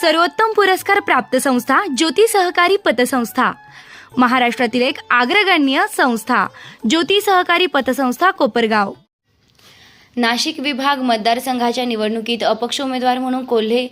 सर्वोत्तम पुरस्कार प्राप्त संस्था ज्योती सहकारी पतसंस्था. महाराष्ट्रातील एक अग्रगण्य संस्था ज्योती सहकारी पतसंस्था कोपरगाव. नाशिक विभाग मतदारसंघाच्या निवडणुकीत अपक्ष उमेदवार म्हणून कोल्हे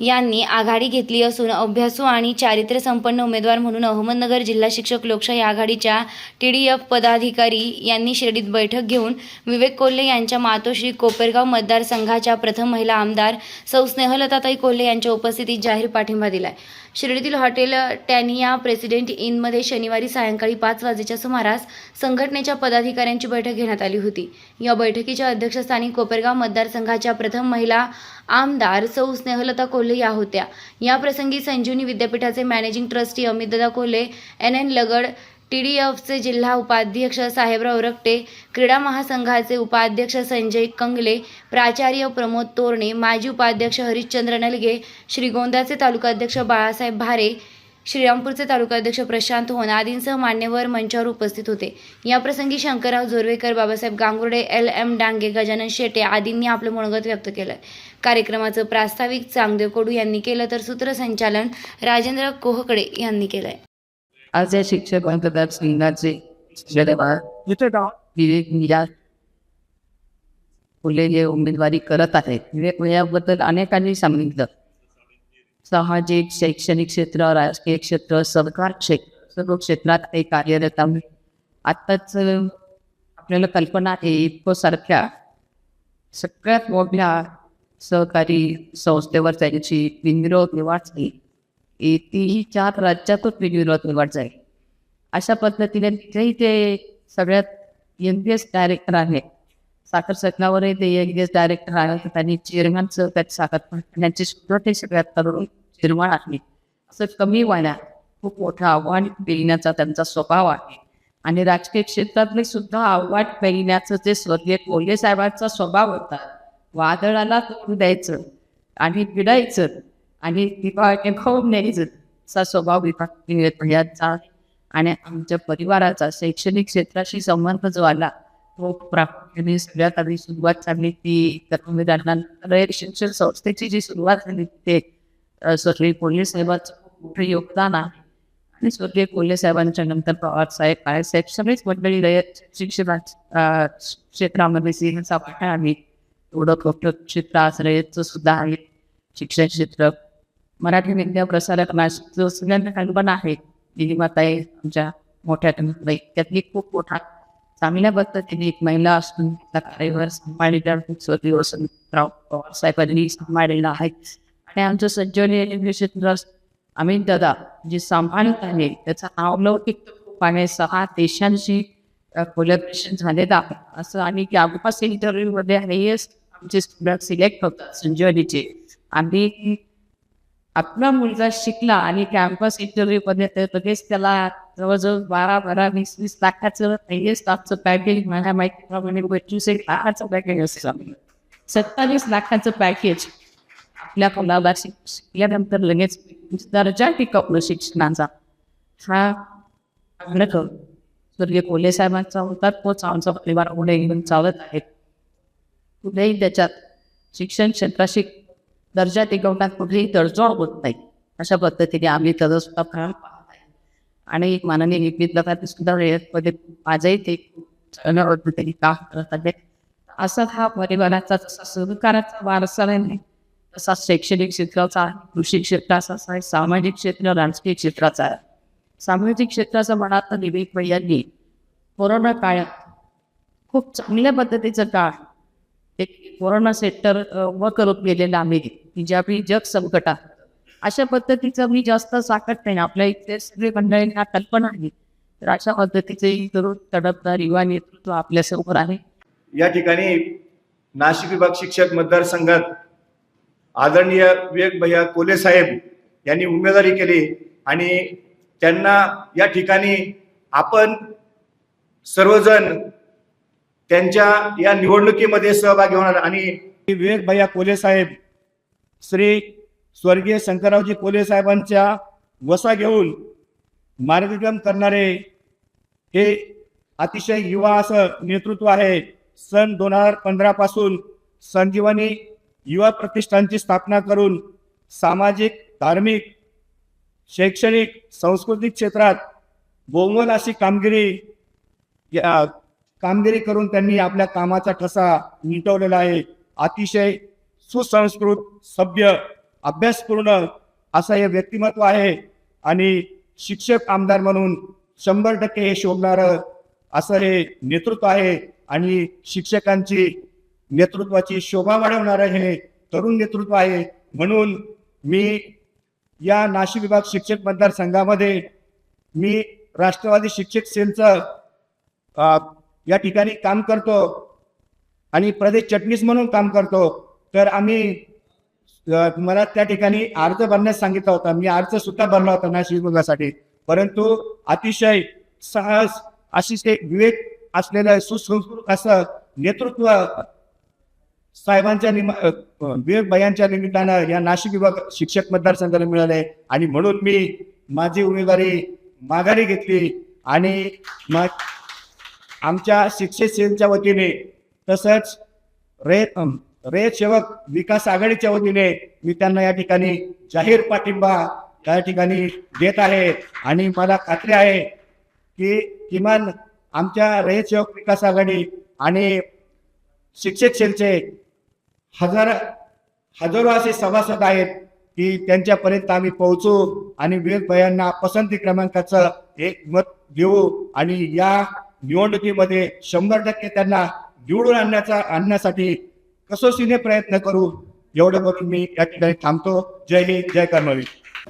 यांनी आघाडी घेतली असून अभ्यासू आणि चारित्र्यसंपन्न उमेदवार म्हणून अहमदनगर जिल्हा शिक्षक लोकशाही आघाडीच्या टी डी एफ पदाधिकारी यांनी शिर्डीत बैठक घेऊन विवेक कोल्हे यांच्या मातोश्री कोपरगाव मतदारसंघाच्या प्रथम महिला आमदार सौ स्नेहलताताई कोल्हे यांच्या उपस्थितीत जाहीर पाठिंबा दिलाय. शिर्डीतील हॉटेल टॅनिया प्रेसिडेंट इनमध्ये शनिवारी सायंकाळी पाच वाजेच्या सुमारास संघटनेच्या पदाधिकाऱ्यांची बैठक घेण्यात आली होती. या बैठकीच्या अध्यक्षस्थानी कोपरगाव मतदारसंघाच्या प्रथम महिला आमदार सौ स्नेहलता कोल्हे या होत्या. या प्रसंगी संजीवनी विद्यापीठाचे managing trustee अमितदादा Kolhe N N Lagad T D एफचे जिल्हा उपाध्यक्ष साहेबराव रक्टे क्रीडा महासंघाचे उपाध्यक्ष संजय कंगले प्राचार्य प्रमोद तोरणे माजी उपाध्यक्ष हरिश्चंद्र नलगे श्रीगोंदाचे तालुकाध्यक्ष बाळासाहेब भारे श्रीरामपूरचे तालुकाध्यक्ष प्रशांत होन आदींसह मान्यवर मंचावर उपस्थित होते. याप्रसंगी शंकरराव जोरवेकर बाबासाहेब गांगुर्डे एल एम डांगे गजानन शेटे आदींनी आपलं मनोगत व्यक्त केलं. कार्यक्रमाचं प्रास्ताविक चांगदेव कोडू यांनी केलं तर सूत्रसंचालन राजेंद्र कोहकडे यांनी केलंय. आज या शिक्षक मतदारसंघाचे विवेक निराज फुले जे उमेदवारी करत आहेत विवेक याबद्दल अनेकांनी सांगितलं सामाजिक शैक्षणिक क्षेत्र राजकीय क्षेत्र सरकार क्षेत्र सर्व क्षेत्रात ते कार्यरत आहे आत्ताच आपल्याला कल्पना आहे इतकं सारख्या. सगळ्यात मोठ्या सहकारी संस्थेवर त्यांची बिनविरोध झाली ए- तीही चार राज्यातच बिनविरोध निवड जाईल. अशा पद्धतीने तिथेही ते सगळ्यात यंगेस्ट डायरेक्टर आहे. साखर सगनावरही ते यंगेस्ट डायरेक्टर आहे. तर त्यांनी चेअरमॅनचं त्याची साखर त्यांचे सुद्धा ते सगळ्यात तरुण चेअरमॅन आहे. असं कमी व्हायला खूप मोठं आव्हान पेलण्याचा त्यांचा स्वभाव आहे. आणि राजकीय क्षेत्रातले सुद्धा आव्हान पेलण्याचं जे स्वर्गीय कोल्हे साहेबांचा स्वभाव होता वादळाला तोंड द्यायचं आणि भिडायचं आणि विभाग खाऊन नाही असा स्वभाव विभाग आणि आमच्या परिवाराचा शैक्षणिक क्षेत्राशी संबंध जो आला तो प्रामुख्याने सगळ्यात आधी सुरुवात झाली ती कर्मवीरांना रयत शिक्षण संस्थेची जी सुरुवात झाली ते स्वर्गीय कोल्हे साहेबांचं खूप मोठं योगदान आहे. आणि स्वर्गीय कोल्हे साहेबांच्या नंतर पवार साहेब काळे साहेब मंडळी रयत शिक्षणा क्षेत्रामध्ये सिंहचा वाटा आहे एवढं मोठं क्षेत्र आज रयतचं सुद्धा आहे. शिक्षण क्षेत्र मराठी विद्या प्रसारक नाशिकचं सगळ्यांना कल्पना आहे दिलीमाताई आमच्या मोठ्या कन्याबाई त्यातली खूप मोठा चांगल्या पद्धतीने एक महिला असून त्या कार्यभार सांभाळलेल्या स्वर्गीय वसंतराव पवार साहेबांनी सांभाळलेला आहे. आणि आमचं संजीवनी एज्युकेशन अमित दादा जे सांभाळत आहे त्याचा अवलौकिक खूप आहे सहा देशांशी कोलॅबरेशन झालेलं आहे. असं आणि कॅम्पस इंटरव्ह्यूमध्ये हेच आमचे स्टुडंट सिलेक्ट होतात संजीवनीचे. आणि आपला मुलगा शिकला आणि कॅम्पस इंटरव्ह्यू मध्ये तर लगेच त्याला जवळजवळ बारा बारा वीस वीस लाखाचं पहिलेच स्टाफचं पॅकेज माझ्या माहितीप्रमाणे पंचवीस एक लाखाचं पॅकेज असेल सत्तावीस लाखाचं पॅकेज आपल्या मुलाला शिकल्यानंतर लगेच दर्जा टिकवलं शिक्षणाचा. हा आग्रह स्वर्गीय कोल्हे साहेबांचा होता तोच आमचा परिवार पुढे घेऊन चालत आहे. कुठेही त्याच्यात शिक्षण क्षेत्राशी दर्जा टिकवण्यात कुठेही तडजोड होत नाही. अशा पद्धतीने आम्ही त्याचा सुद्धा फळ पाहत आहे आणि माननीय विद्यार्थी सुद्धा वेळेमध्ये माझंही ते पद्धतीने काम करत आहे असा हा परिवाराचा जसा सहकाराचा वारसा नाही तसा शैक्षणिक क्षेत्राचा कृषी क्षेत्राचा आहे सामाजिक क्षेत्र राजकीय क्षेत्राचा आहे. सामाजिक क्षेत्राचं म्हणाल तर विवेक भैयांनी कोरोना काळात खूप चांगल्या पद्धतीचं काळ एक कोरोना सेक्टर व करत गेलेलं आहे. की ज्यावेळी जग संकटात. अशा पद्धतीचं मी जास्त साकत नाही. आपल्या इथे सगळे मंडळींना कल्पना आहे तर अशा पद्धतीचे तरुण तडपदार युवा नेतृत्व आपल्यासमोर आहे. या ठिकाणी नाशिक विभाग शिक्षक मतदारसंघात आदरणीय विवेक भैया कोले साहेब यांनी उमेदवारी केली आणि त्यांना या ठिकाणी आपण सर्वजण त्यांच्या या निवडणुकीमध्ये सहभागी होणार आणि विवेक भैया कोले साहेब श्री स्वर्गीय शंकररावजी कोले साहेबांच्या वसा घेऊन मार्गक्रम करणारे हे अतिशय युवा असं नेतृत्व आहे. सन दोन हजार पंधरा पासून संजीवनी युवा प्रतिष्ठानची स्थापना करून सामाजिक धार्मिक शैक्षणिक सांस्कृतिक क्षेत्रात बहुमोल अशी कामगिरी या- कामगिरी करून त्यांनी आपल्या कामाचा ठसा मिटवलेला आहे. अतिशय सुसंस्कृत सभ्य अभ्यासपूर्ण असं हे व्यक्तिमत्व आहे. आणि शिक्षक आमदार म्हणून शंभर टक्के हे शोभणारं असं हे नेतृत्व आहे. आणि शिक्षकांची नेतृत्वाची शोभा वाढवणारं हे तरुण नेतृत्व आहे. म्हणून मी या नाशिक विभाग शिक्षक मतदारसंघामध्ये मी राष्ट्रवादी शिक्षक सेलचं या ठिकाणी काम करतो. आणि प्रदेश चटणीस म्हणून काम करतो. तर आम्ही मला त्या ठिकाणी अर्ज भरण्यास सांगितला होता. मी अर्ज सुद्धा भरला होता नाशिक विभागासाठी परंतु अतिशय साहस अशी विवेक असलेलं सुसंस्कृत असं नेतृत्व साहेबांच्या निम विवेक भयांच्या निमित्तानं या नाशिक विभाग शिक्षक मतदारसंघाला मिळाले. आणि म्हणून मी माझी उमेदवारी माघारी घेतली. आणि मग आमच्या शिक्षक सेलच्या वतीने तसंच रे अम, रे सेवक विकास आघाडीच्या वतीने मी त्यांना या ठिकाणी जाहीर पाठिंबा त्या ठिकाणी देत आहे. आणि मला खात्री आहे की किमान आमच्या रे सेवक विकास आघाडी आणि शिक्षक सेलचे हजार हजारो असे सभासद आहेत की त्यांच्यापर्यंत आम्ही पोहोचू आणि विवेक भयांना पसंती क्रमांकाचं एक मत देऊ. आणि या निवडणुकीमध्ये शंभर टक्के त्यांना निवडून आणण्याचा आणण्यासाठी कसोशीने प्रयत्न करू एवढं करून मी या ठिकाणी थांबतो. जय हिंद जय कर्मवीर.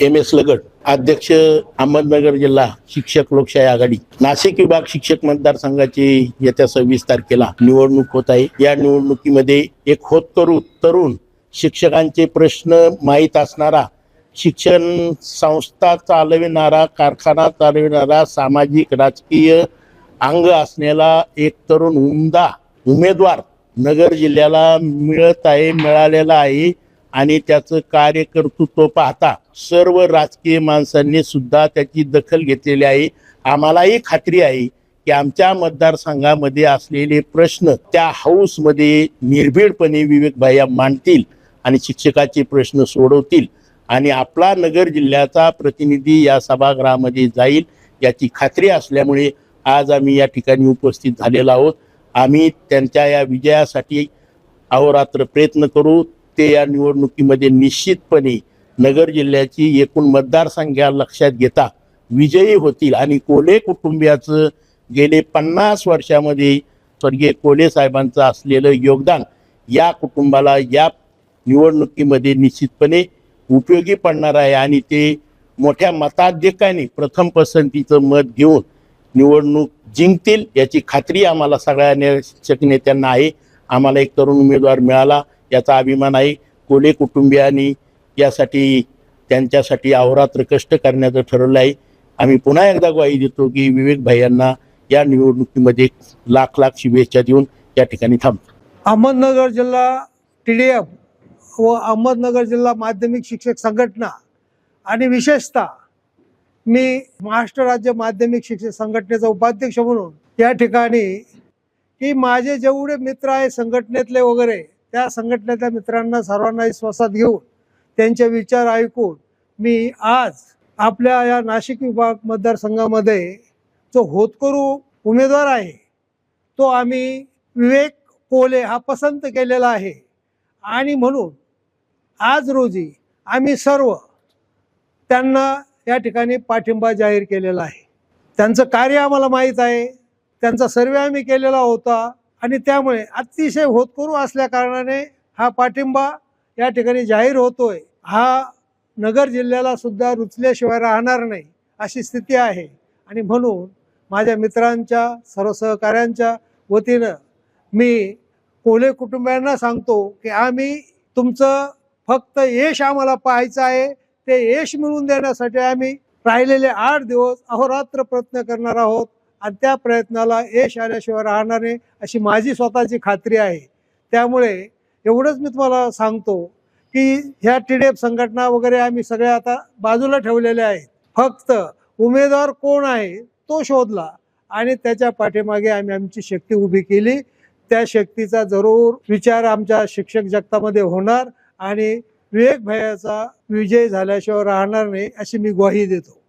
एम एस लगड अध्यक्ष अहमदनगर जिल्हा शिक्षक लोकशाही आघाडी. नाशिक विभाग शिक्षक मतदारसंघाची येत्या सव्वीस तारखेला निवडणूक होत आहे. या निवडणुकीमध्ये एक होतकरू तरुण शिक्षकांचे प्रश्न माहीत असणारा शिक्षण संस्था चालविणारा कारखाना चालविणारा सामाजिक राजकीय अंग असलेला एक तरुण उमदा उमेदवार नगर जिल्ह्याला मिळत आहे मिळालेला आहे आणि त्याचं कार्यकर्तृत्व पाहता सर्व राजकीय माणसांनी सुद्धा त्याची दखल घेतलेली आहे. आम्हालाही खात्री आहे की आमच्या मतदारसंघामध्ये असलेले प्रश्न त्या हाऊसमध्ये निर्भीडपणे विवेक भाया मांडतील आणि शिक्षकाचे प्रश्न सोडवतील आणि आपला नगर जिल्ह्याचा प्रतिनिधी या सभागृहामध्ये जाईल याची खात्री असल्यामुळे आज आम्ही या ठिकाणी उपस्थित झालेलो आहोत. आम्ही त्यांच्या या विजयासाठी अहोरात्र प्रयत्न करू. ते या निवडणुकीमध्ये निश्चितपणे नगर जिल्ह्याची एकूण मतदारसंख्या लक्षात घेता विजयी होतील. आणि कोले कुटुंबियाचं गेले पन्नास वर्षामध्ये स्वर्गीय कोले साहेबांचं असलेलं योगदान या कुटुंबाला या निवडणुकीमध्ये निश्चितपणे उपयोगी पडणार आहे. आणि ते मोठ्या मताधिकाने प्रथम पसंतीचं मत घेऊन निवडणूक जिंकतील याची खात्री आम्हाला सगळ्या ने- शिक्षक नेत्यांना आहे. आम्हाला एक तरुण उमेदवार मिळाला याचा अभिमान आहे. कोले कुटुंबियांनी यासाठी त्यांच्यासाठी अहोरात्र कष्ट करण्याचं ठरवलं आहे. आम्ही पुन्हा एकदा ग्वाही देतो की विवेक भाईंना या निवडणुकीमध्ये लाख लाख शुभेच्छा देऊन या ठिकाणी थांबतो. अहमदनगर जिल्हा टी डी एफ व अहमदनगर जिल्हा माध्यमिक शिक्षक संघटना आणि विशेषतः मी महाराष्ट्र राज्य माध्यमिक शिक्षक संघटनेचा उपाध्यक्ष म्हणून या ठिकाणी की माझे जेवढे मित्र आहे संघटनेतले वगैरे त्या संघटनेतल्या मित्रांना सर्वांना विश्वासात घेऊन त्यांचे विचार ऐकून मी आज आपल्या या नाशिक विभाग मतदारसंघामध्ये जो होतकरू उमेदवार आहे तो आम्ही विवेक कोले हा पसंत केलेला आहे. आणि म्हणून आज रोजी आम्ही सर्व त्यांना या ठिकाणी पाठिंबा जाहीर केलेला आहे. त्यांचं कार्य आम्हाला माहीत आहे. त्यांचा सर्वे आम्ही केलेला होता आणि त्यामुळे अतिशय होतकरू असल्या कारणाने हा पाठिंबा या ठिकाणी जाहीर होतोय. हा नगर जिल्ह्याला सुद्धा रुचल्याशिवाय राहणार नाही अशी स्थिती आहे. आणि म्हणून माझ्या मित्रांच्या सर्व सहकाऱ्यांच्या वतीनं मी कोले कुटुंबियांना सांगतो की आम्ही तुमचं फक्त यश आम्हाला पाहायचं आहे. ते यश मिळवून देण्यासाठी आम्ही राहिलेले आठ दिवस अहोरात्र प्रयत्न करणार आहोत. आणि त्या प्रयत्नाला यश आल्याशिवाय राहणार नाही अशी माझी स्वतःची खात्री आहे. त्यामुळे एवढंच मी तुम्हाला सांगतो की ह्या टी डी एफ संघटना वगैरे आम्ही सगळ्या आता बाजूला ठेवलेल्या आहेत. फक्त उमेदवार कोण आहे तो शोधला आणि त्याच्या पाठीमागे आम्ही आमची शक्ती उभी केली. त्या शक्तीचा जरूर विचार आमच्या शिक्षक जगतामध्ये होणार आणि विवेक भयाचा विजय झाल्याशिवाय राहणार नाही अशी मी ग्वाही देतो.